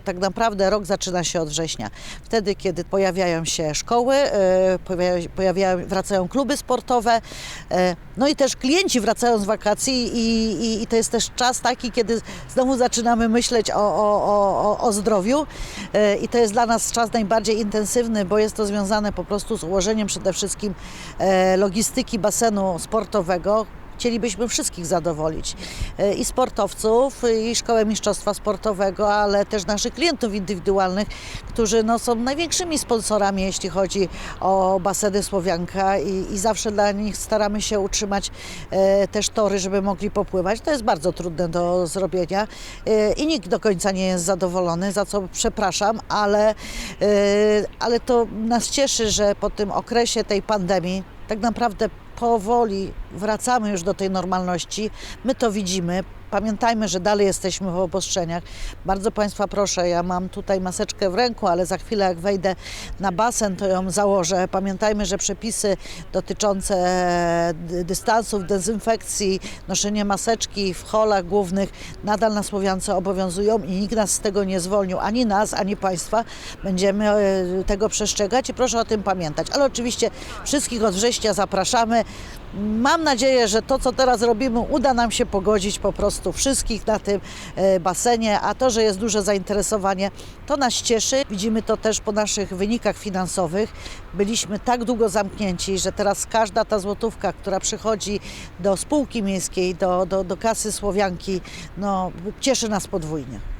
tak naprawdę rok zaczyna się od września. Wtedy, kiedy pojawiają się szkoły, e, pojawiają, pojawiają, wracają kluby sportowe, e, no i też klienci wracają z wakacji i, i, i to jest też czas taki, kiedy znowu zaczynamy myśleć o, o, o, o- zdrowiu E, i to jest dla nas czas najbardziej intensywny, bo jest to związane po prostu z ułożeniem przede wszystkim logistyki basenu sportowego, Chcielibyśmy wszystkich zadowolić E, i sportowców, i Szkołę Mistrzostwa Sportowego, ale też naszych klientów indywidualnych, którzy no, są największymi sponsorami, jeśli chodzi o baseny Słowianka i, i zawsze dla nich staramy się utrzymać e, też tory, żeby mogli popływać. To jest bardzo trudne do zrobienia e, i nikt do końca nie jest zadowolony, za co przepraszam, ale, e, ale to nas cieszy, że po tym okresie tej pandemii tak naprawdę powoli wracamy już do tej normalności. My to widzimy. Pamiętajmy, że dalej jesteśmy w obostrzeniach. Bardzo Państwa proszę, ja mam tutaj maseczkę w ręku, ale za chwilę jak wejdę na basen, to ją założę. Pamiętajmy, że przepisy dotyczące dy- dystansów, dezynfekcji, noszenie maseczki w holach głównych nadal na Słowiance obowiązują i nikt nas z tego nie zwolnił, ani nas, ani Państwa. Będziemy e, tego przestrzegać i proszę o tym pamiętać. Ale oczywiście wszystkich od września zapraszamy. Mam nadzieję, że to, co teraz robimy, uda nam się pogodzić po prostu wszystkich na tym e, basenie, a to, że jest duże zainteresowanie, to nas cieszy. Widzimy to też po naszych wynikach finansowych. Byliśmy tak długo zamknięci, że teraz każda ta złotówka, która przychodzi do spółki miejskiej, do, do, do kasy Słowianki, no, cieszy nas podwójnie.